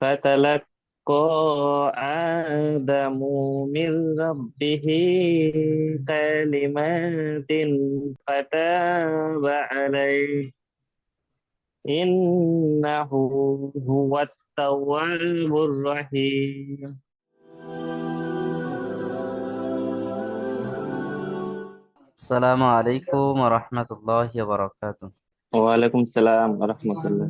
فتلقى آدم من ربه كلمات فتاب عليه إنه هو التواب الرحيم আসসালামু আলাইকুম রহমতুল্লাহ বারাকাতু ওয়ালাইকুম সালাম রহমতুল্লাহ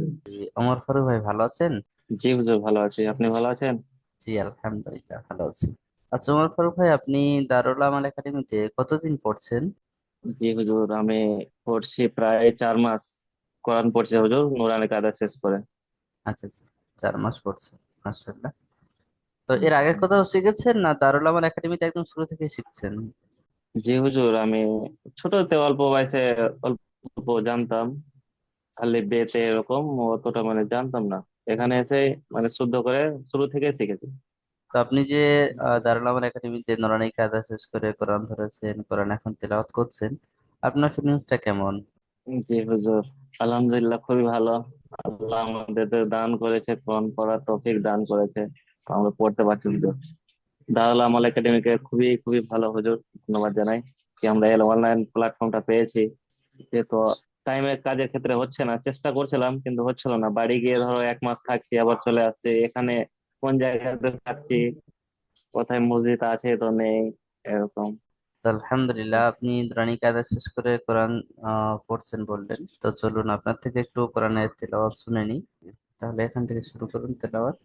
ওমর ফারুক ভাই ভালো আছেন জি হুজুর ভালো আছি। আপনি ভালো আছেন? জি আলহামদুলিল্লাহ ভালো আছি। আচ্ছা ওমর ফারুক ভাই আপনি দারুল আমাল একাডেমিতে কতদিন পড়ছেন? জি হুজুর আমি পড়ছি প্রায় চার মাস কোরআন পড়ছি হুজুর নুরানি কায়দা শেষ করে। আচ্ছা আচ্ছা চার মাস পড়ছেন মাশাআল্লাহ। তো এর আগে কোথাও শিখেছেন না দারুল আমাল একাডেমিতে একদম শুরু থেকে শিখছেন? জি হুজুর আমি ছোটতে অল্প বয়সে অল্প জানতাম খালি বেতে এরকম অতটা মানে জানতাম না। এখানে এসে মানে শুদ্ধ করে শুরু থেকে শিখেছি। তো আপনি যে দারুল আমাল একাডেমিতে নুরানি কায়দা শেষ করে কোরআন ধরেছেন কোরআন এখন তেলাওয়াত করছেন আপনার ফিলিংসটা কেমন? জি হুজুর আলহামদুলিল্লাহ খুবই ভালো। আল্লাহ আমাদের দান করেছে কোরআন পড়ার তৌফিক দান করেছে। আমরা পড়তে পারছি হুজুর। দারুল আমাল একাডেমিকে খুবই খুবই ভালো হুজুর ধন্যবাদ জানাই। কি আমরা এই অনলাইন প্ল্যাটফর্মটা পেয়েছি যেহেতু টাইমের কাজের ক্ষেত্রে হচ্ছে না চেষ্টা করছিলাম কিন্তু হচ্ছিল না বাড়ি গিয়ে ধরো এক মাস থাকছি আবার চলে আসছি এখানে কোন জায়গাতে থাকছি কোথায় মসজিদ আছে তো নেই এরকম তো আলহামদুলিল্লাহ আপনি নুরানি কায়দা শেষ করে কোরআন আহ, পড়ছেন বললেন তো চলুন আপনার থেকে একটু কোরআনের তেলাওয়াত শুনে নিই তাহলে এখান থেকে শুরু করুন তেলাওয়াত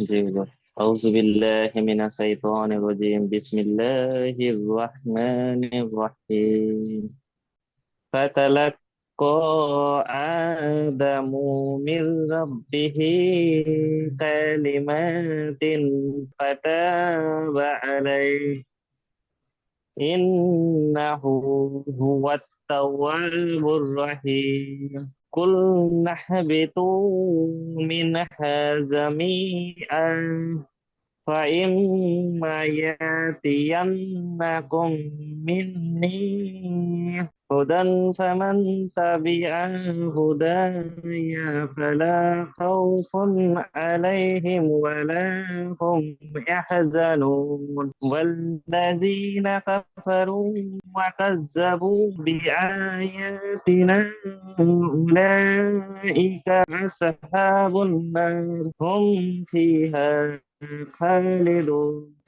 জি হুজুর أعوذ بالله من الشيطان الرجيم بسم الله الرحمن الرحيم آدم من ربه كلمات فتاب عليه. إنه هو التواب الرحيم. قلنا اهبطوا منها جميعا فإما يأتينكم مني هدى فمن تبع هداي فلا خوف عليهم ولا هم يحزنون. والذين كفروا وكذبوا بآياتنا أولئك أصحاب النار. هم فيها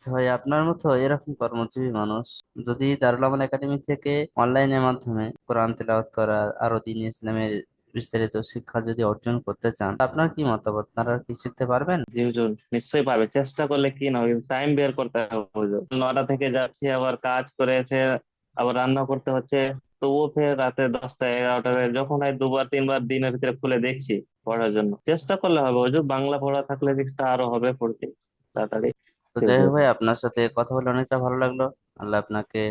ভাই, আপনার মতো এরকম কর্মজীবী মানুষ যদি দারুল আমান একাডেমি থেকে অনলাইনের মাধ্যমে কোরআন তেলাওয়াত করা আরও দিন ইসলামের বিস্তারিত শিক্ষা যদি অর্জন করতে চান, আপনার কি মতামত? আপনারা কি শিখতে পারবেন? জি নিশ্চয়ই পারবে। চেষ্টা করলে কি না টাইম বের করতে হবে নটা থেকে যাচ্ছি, আবার কাজ করে এসে আবার রান্না করতে হচ্ছে। তবুও ফের রাতে দশটা এগারোটা। যখন হয় দুবার তিনবার দিনের ভিতরে খুলে দেখছি পড়ার জন্য। চেষ্টা করলে হবে হুজুর বাংলা পড়া থাকলে চেষ্টা আরও হবে পড়তে। তাড়াতাড়ি তো যাই হোক ভাই আপনার সাথে কথা বলে অনেকটা ভালো লাগল। আল্লাহ আপনাকে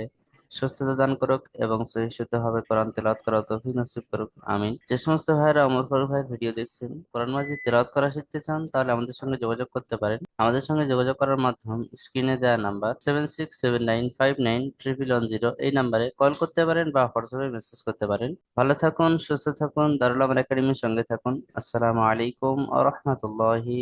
সুস্থতা দান করুক এবং সহি শুদ্ধভাবে কোরআন তেলাওয়াত করার তৌফিক নসিব করুক। আমিন। যে সমস্ত ভাইরা ওমর ফারুক ভাইয়ের ভিডিও দেখছেন, কোরআন মাজিদ তেলাওয়াত করা শিখতে চান, তাহলে আমাদের সঙ্গে যোগাযোগ করতে পারেন। আমাদের সঙ্গে যোগাযোগ করার মাধ্যম স্ক্রিনে দেওয়া number seven six seven nine five nine triple one zero এই নাম্বারে কল করতে পারেন বা হোয়াটসঅ্যাপে মেসেজ করতে পারেন। ভালো থাকুন, সুস্থ থাকুন, দারুল আমান একাডেমির সঙ্গে থাকুন। আসসালামু আলাইকুম আ রহমতুল্লাহি